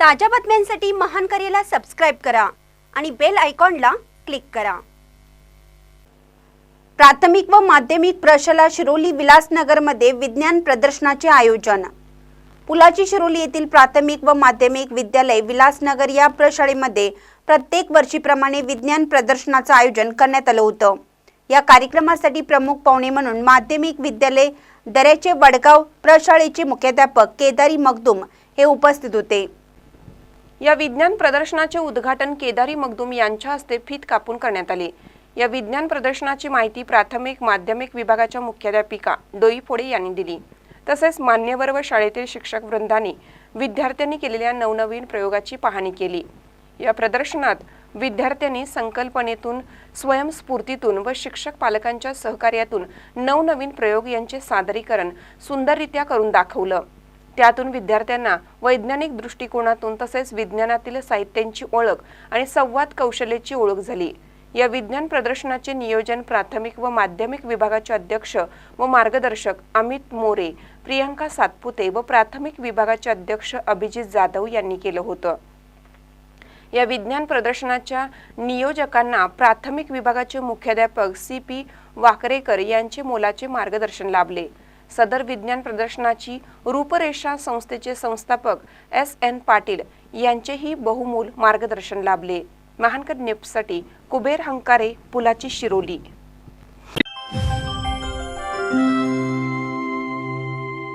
ताज्या बातम्यांसाठी महान करेला सबस्क्राईब करा आणि बेल आयकॉनला क्लिक करा. प्राथमिक व माध्यमिक प्रशाला शिरोली विलासनगरमध्ये विज्ञान प्रदर्शनाचे आयोजन. पुलाची शिरोली येथील प्राथमिक व माध्यमिक विद्यालय विलासनगर या प्रशाळेमध्ये प्रत्येक वर्षीप्रमाणे विज्ञान प्रदर्शनाचं आयोजन करण्यात आलं होतं. या कार्यक्रमासाठी प्रमुख पाहुणे म्हणून माध्यमिक विद्यालय दऱ्याचे वडगाव प्रशाळेचे मुख्याध्यापक केदारी मगदूम हे उपस्थित होते. या विज्ञान प्रदर्शनाचे उद्घाटन केदारी मगदूम यांच्या हस्ते फीत कापून करण्यात आले. या विज्ञान प्रदर्शनाची माहिती प्राथमिक माध्यमिक विभागाच्या मुख्याध्यापिका डोई फोडे यांनी दिली. तसेच मान्यवर व शाळेतील शिक्षक वृंदाने विद्यार्थ्यांनी केलेल्या नवनवीन प्रयोगाची पाहणी केली. या प्रदर्शनात विद्यार्थ्यांनी संकल्पनेतून स्वयंस्फूर्तीतून व शिक्षक पालकांच्या सहकार्यातून नवनवीन प्रयोग यांचे सादरीकरण सुंदररित्या करून दाखवलं. त्यातून विद्यार्थ्यांना वैज्ञानिक दृष्टिकोनातून तसेच विज्ञानातील साहित्यांची ओळख आणि संवाद कौशल्याची ओळख झाली. या विज्ञान प्रदर्शनाचे नियोजन प्राथमिक व माध्यमिक विभागाचे अध्यक्ष व मार्गदर्शक अमित मोरे प्रियांका सातपुते व प्राथमिक विभागाचे अध्यक्ष अभिजित जाधव यांनी केलं होतं. या विज्ञान प्रदर्शनाच्या नियोजकांना प्राथमिक विभागाचे मुख्याध्यापक सी पी वाकरेकर यांचे मोलाचे मार्गदर्शन लाभले. सदर विज्ञान प्रदर्शनाची रूपरेषा संस्थेचे संस्थापक एस एन पाटील यांचेही बहुमूल मार्गदर्शन लाभले. महानकर न्यूजसाठी कुबेर हंकारे पुलाची शिरोली.